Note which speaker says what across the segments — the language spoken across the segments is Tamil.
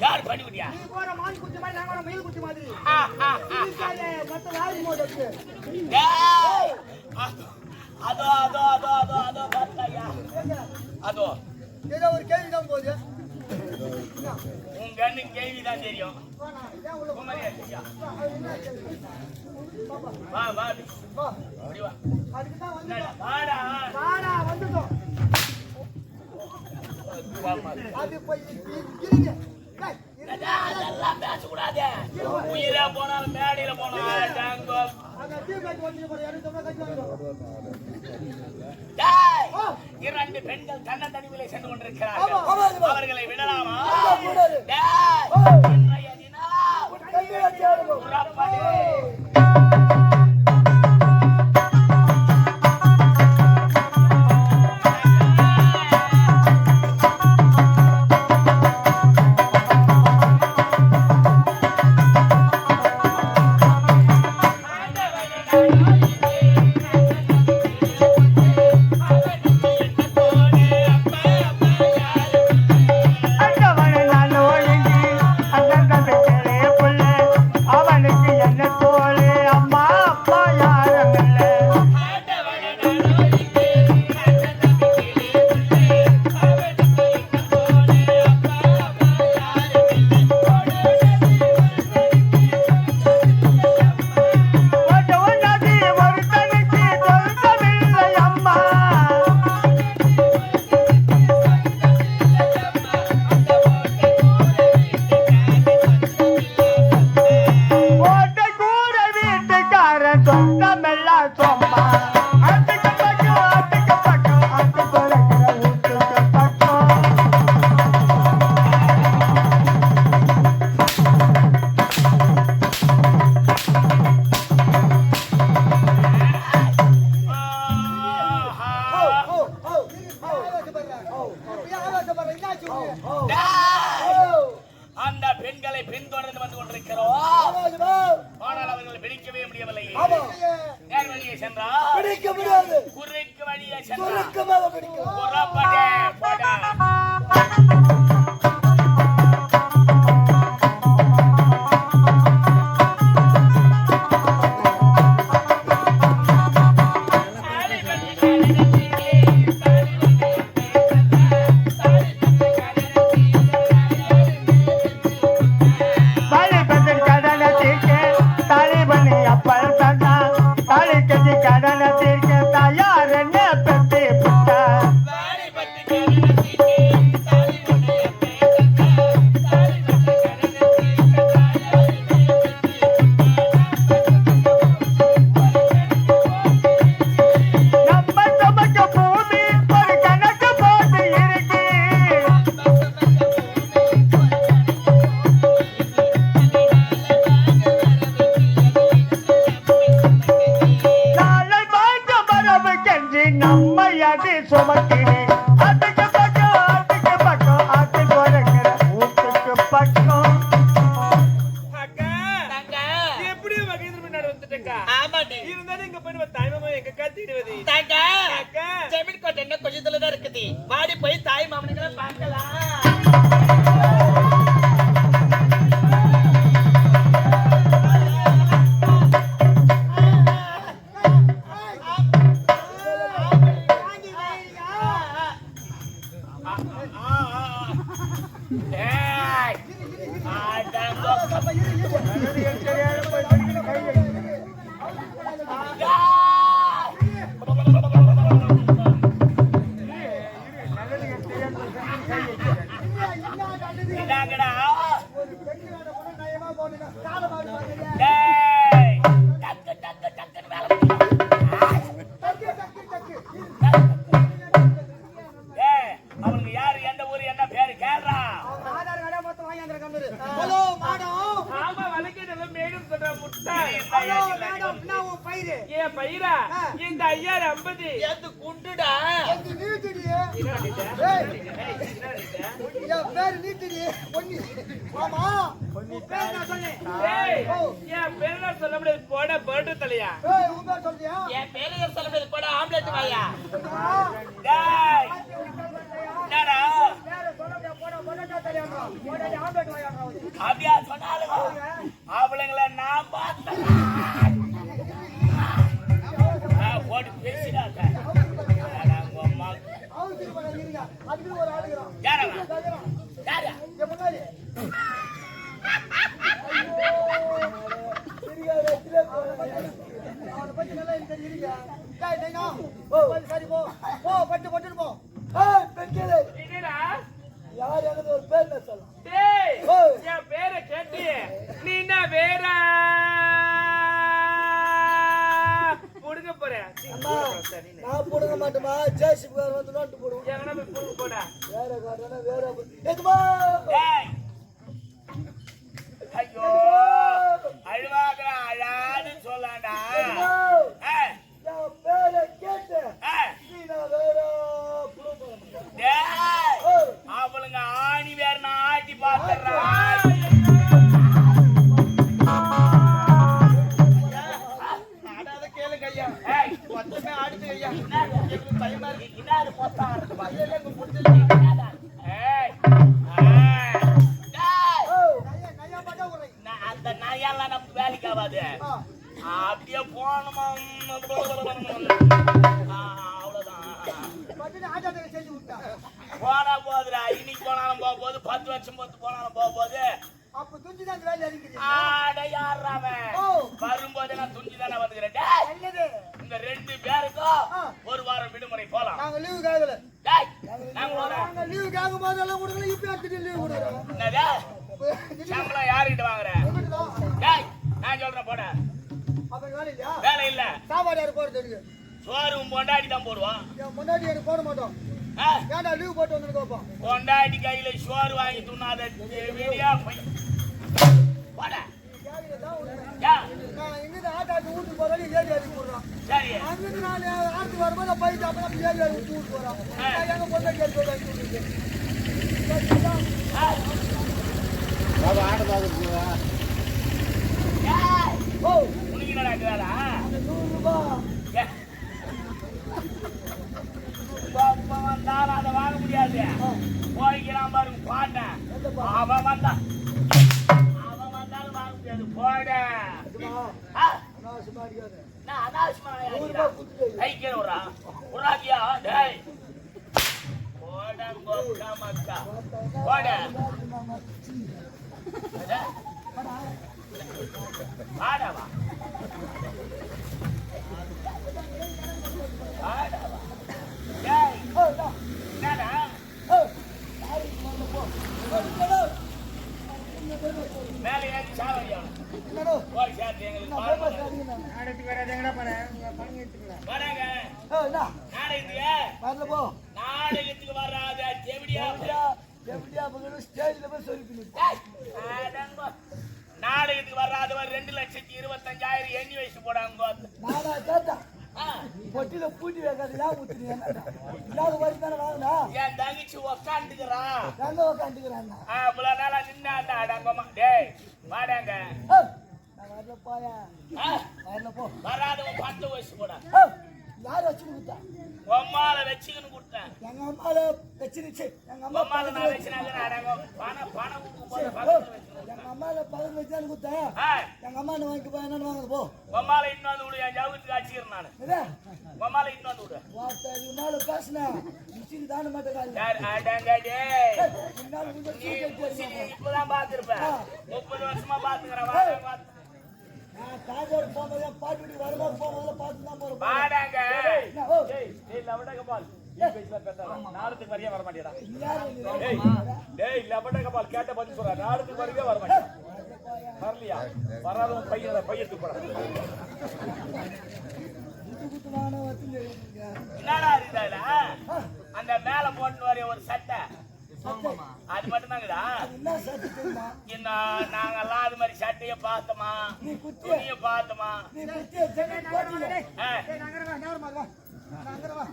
Speaker 1: யார் பண்ணிவிட்டியா
Speaker 2: நீ போற மான் குட்டி மாதிரி நான் போற மயில் குட்டி மாதிரி. இருக்காதே, மொத்த வாரி மோடு இருக்கு.
Speaker 1: டேய்! அதோ அதோ அதோ அதோ அதோ பார்த்தாயா அதோ
Speaker 2: ஏதோ ஒரு கேள்விதான் போகுது
Speaker 1: உன் கண்ணு தெரியும்
Speaker 2: ஏன் உள்ள போ?
Speaker 1: குமரியா தெரியா
Speaker 2: கேள்வி?
Speaker 1: வா வா அப்படி.
Speaker 2: வா.
Speaker 1: அப்படி வா
Speaker 2: அதுக்குதான் வந்துட்டோம்.
Speaker 1: என்னடா, வாடா
Speaker 2: வாடா, வந்துட்டோம். அது போய் இருங்க.
Speaker 1: அதெல்லாம் பேசக்கூடாது உயிரே போனாலும் மேடையில டாங்கோ. இரண்டு பெண்கள் தன்னந்தனிமையிலே சென்று
Speaker 2: ஆமா,
Speaker 1: கொண்டிருக்கிறார்கள். அவர்களை விடலாமா? கொண்டிருக்கிறோம்? ஆனால் அவர்கள் பிடிக்கவே முடியவில்லை
Speaker 2: ஆமா.
Speaker 1: நேர் வழியே சென்றால் குறுக்கு வழியே சென்றால் ஜமீன் கோட்டை இன்னும் கொஞ்ச தூரம் தான் இருக்குது? வாடி போய் தாய் மாமனுங்களை பார்க்கலாம். இந்தாங்கடா.
Speaker 3: சொல்ற
Speaker 2: என்ன உன் பயிரு.
Speaker 3: இந்த ஐயாயிரம் ஐம்பது.
Speaker 1: எது குண்டுடா.
Speaker 2: எங்க நீட்டுடி? என் பேரு நீட்டுடி. பொன்னி. ஆமா. உன் பேர் நான் சொன்னேன்.
Speaker 3: என் பேரெல்லாம் சொல்ல முடியாது. போட பர்டு தலையா.
Speaker 2: ஏய் உன் பேர் சொல்றியா?
Speaker 1: என் பேரு சொல்ல முடியாது? போட ஆம்லெட் வாயா.
Speaker 2: ஆ,
Speaker 1: டேய்
Speaker 4: இதெல்லாம் எனக்கு தெரியுதுங்க. டேய், நைனா, ஓ, சரி போ போ பட்டு பட்டுன்னு போ ஏய், பெண்களே,
Speaker 1: என்னடா
Speaker 4: யார் எனக்கு ஒரு பேர் என்ன சொல்லலாம்
Speaker 1: டேய் என் பேரை நீ என்ன வேற புடுங்க
Speaker 4: அம்மா நான் ஜேசிபி வந்து நோட்டு போடுவோம்
Speaker 1: போய் புடுங்க போடா
Speaker 4: வேற காரணம் வேற எதுமா
Speaker 3: டேய். இன்னைக்கு போனாலும் போக போகுது பத்து வருஷம் பொறுத்து போனாலும் போக போகுது
Speaker 4: அப்ப துணிச்சுதான் அந்த வேலை அடிக்குது.
Speaker 3: ஆட. வரும்போது நான் துணிஞ்சு தானே வந்துக்கிறேன். இந்த ரெண்டு பேருக்கும். ஒரு வாரம் விடுமுறை போலாம்
Speaker 4: நாங்க லீவு கேட்கல. நாங்க லீவு கேட்கும் போதெல்லாம் கொடுக்கல, இப்ப எடுத்துட்டு லீவு கொடுக்குறோம்.
Speaker 3: என்னது சம்பளம் யாருக்கிட்ட நான் சொல்றேன் போட
Speaker 4: வேலை
Speaker 3: இல்ல
Speaker 4: சாப்பாடு யாரு போடுறது எனக்கு?
Speaker 3: சோறு உன் பொண்டாட்டி தான் போடுவான்
Speaker 4: எனக்கு போட மாட்டோம் ஏன்டா லீவு போட்டு வந்து கேட்போம்
Speaker 3: பொண்டாட்டி கையில சோறு வாங்கி துண்ணாத வீடியா போய் போட யா,
Speaker 4: நான் இங்கிருந்து ஆட்டாட்டு வீட்டுக்கு போறேன் ஏறி ஏறி போடுறான்
Speaker 3: சரி
Speaker 4: அங்கிருந்து நான் ஆட்டுக்கு வரும்போது போயிட்டு அப்புறம் அப்படி ஏறி ஏறி விட்டு விட்டு போறான் நான் எங்க பொண்ணை கேட்டு சொல்றேன்
Speaker 3: ஆ. ஏய்,
Speaker 4: ஓ
Speaker 3: உனக்கு என்னடா வேலை
Speaker 4: அந்த நூறு ரூபாய்
Speaker 3: ஏ. கோப்பை வந்தாலும் அதை வாங்க முடியாது போய்க்கிறான் பாருங்க பாட்டேன் அவன் வந்தான் அவன் வந்தாலும் வாங்க முடியாது போட
Speaker 4: இதுமா
Speaker 3: ஆ,
Speaker 4: அனாவசியமா அடிக்காத
Speaker 3: நான் அனாவசியமா
Speaker 4: நூறு
Speaker 3: ஆகிட்டா.
Speaker 4: ரூபாய் கொடுத்துட்டு
Speaker 3: கைக்கு விட்றா விட்றாக்கியா டேய் போட கோப்பா மக்கா போட அட. வாடவா வாடவா டேய்
Speaker 4: ஓ டா
Speaker 3: என்னடா
Speaker 4: ஓ யாருக்கு வந்து போ ஓ என்னடா
Speaker 3: மேலே ஏறி சாவடியா
Speaker 4: என்னடா
Speaker 3: போய் சேர்த்து எங்களுக்கு
Speaker 4: நான்
Speaker 3: பாருங்க.
Speaker 4: பேப்பர் அடிக்கிறேன்
Speaker 5: ஆடத்துக்கு வராது எங்கடா போறேன் பணம் எடுத்துக்கலாம்
Speaker 3: வராங்க
Speaker 4: ஓ என்ன
Speaker 3: நாடகத்துக்கு
Speaker 4: வரல போ
Speaker 3: நாடகத்துக்கு வராத எப்படியா
Speaker 4: எப்படியா எப்படியா பக்கத்துல ஸ்டேஜ்ல போய் சொல்லி
Speaker 3: அடங்கோ. நாடகத்துக்கு வராதவர் ரெண்டு லட்சத்தி இருபத்தஞ்சாயிரம் எண்ணி வயசு போடாங்க.
Speaker 4: பொட்டில பூட்டி வைக்காது ஏன் ஊத்துறீங்க இல்லாத வரைக்கும் தானே வாங்கினா?
Speaker 3: என் தங்கச்சி உக்காந்துக்கிறான்
Speaker 4: எங்க உக்காந்துக்கிறான்
Speaker 3: அவ்வளவு நாளா நின்னாண்டா அடங்கம்மா. டேய் வாடாங்க
Speaker 4: நான் வரல போயா.
Speaker 3: வராதவன் பத்து வயசு
Speaker 4: ஏய், யார் வச்சு கொடுத்தா?
Speaker 3: உம்மால வச்சுக்கின்னு கொடுத்தேன்.
Speaker 4: எங்க அம்மால வச்சிருச்சு. எங்க அம்மா
Speaker 3: உம்மால நான் வச்சுனாங்க பணம் பணம்
Speaker 4: எங்க அம்மால பதவி வச்சு தான் கொடுத்தேன் எங்க அம்மா வாங்கி போய் என்னன்னு வாங்குது போ.
Speaker 3: உம்மால இன்னொன்று விடு என் ஜவுத்துக்கு அடிச்சுக்கிறேன் நானு. உம்மால இன்னொன்று விடு
Speaker 4: வார்த்தை இது மேல பேசினேன் மிஷின் தானே மாட்டேன்
Speaker 3: யார்? அடங்க டேய். இப்பதான் பாத்துருப்ப முப்பது வருஷமா பாத்துக்கிறேன் வாடா, வாடா.
Speaker 4: நான் காஜோடு போகும்போது என் பாட்டு வீட்டுக்கு வரும்போது போகும்போது பார்த்து தான் என்ன, ஓ,
Speaker 1: டேய் லவட கபால் பேசுற பேசாத. நாடத்துக்கு வரையே வர மாட்டேடா? டேய் டேய் லவட கபால் கேட்ட பதில் சொல்ற. நாடத்துக்கு வரவே வர மாட்டேன் வரலையா வராதவன் பையன் பையத்துக்கு போறான்.
Speaker 3: என்னடா அந்த மேல போட்டு வர ஒரு சட்டை. அது மட்டும் தாங்கடா
Speaker 4: என்ன
Speaker 3: நாங்கெல்லாம் அது மாதிரி சட்டைய பார்த்தோமா? துணிய பார்த்தோமா?
Speaker 4: நீ குத்தி ஜெகன் போட்டில
Speaker 3: ஆ,
Speaker 4: ஏய் நகரவா நகரமா வா நகரவா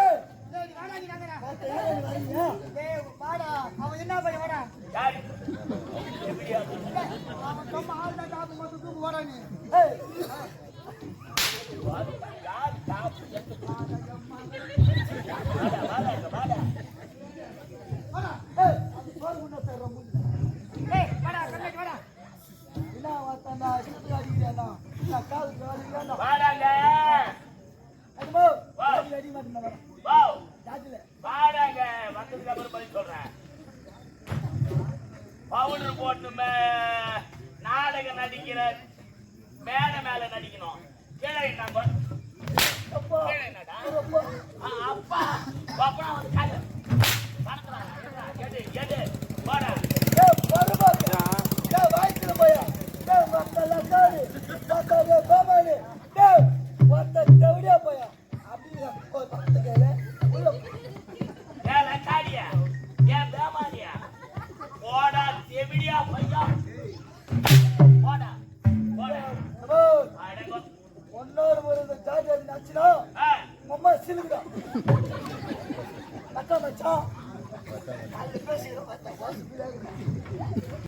Speaker 4: ஏய் ஏய் நீ வாடா நீ நகரா ஏய் நீ வரீங்க ஏய் வாடா அவன் என்ன பண்ணி வாடா
Speaker 3: யாரு? எப்படியா?
Speaker 4: அவன் சும்மா ஆள்டா டாப்பு மட்டும் தூக்கு வாடா நீ ஏய்
Speaker 3: யார் டாப்? வாடா, வாடா, இங்க வாடா.
Speaker 4: வாடா ஏய் அது சோறு முன்ன தர முடியல ஏய் வாடா கண்ணாடி வாடா என்ன வாத்தாண்டா சித்து அடிக்கிறானா என்ன காலுக்கு அடிக்கிறானா
Speaker 3: வாடாங்க.
Speaker 4: அதுமோ அடி அடி மாட்டேன் வாடா
Speaker 3: வா,
Speaker 4: ஜாதில
Speaker 3: வாடாங்க. வந்ததுக்கு அப்புறம் பதில் சொல்றேன். பவுடர் போட்டு மே- நாடகம் நடிக்கிற மேல மேல நடிக்கணும். கீழே நம்ம கீழே ஆ, அப்பா. அப்பா வந்து காலு பணத்துல எடு எடு. போடா.
Speaker 4: ஏய், பரவாயில்ல. ஏய்,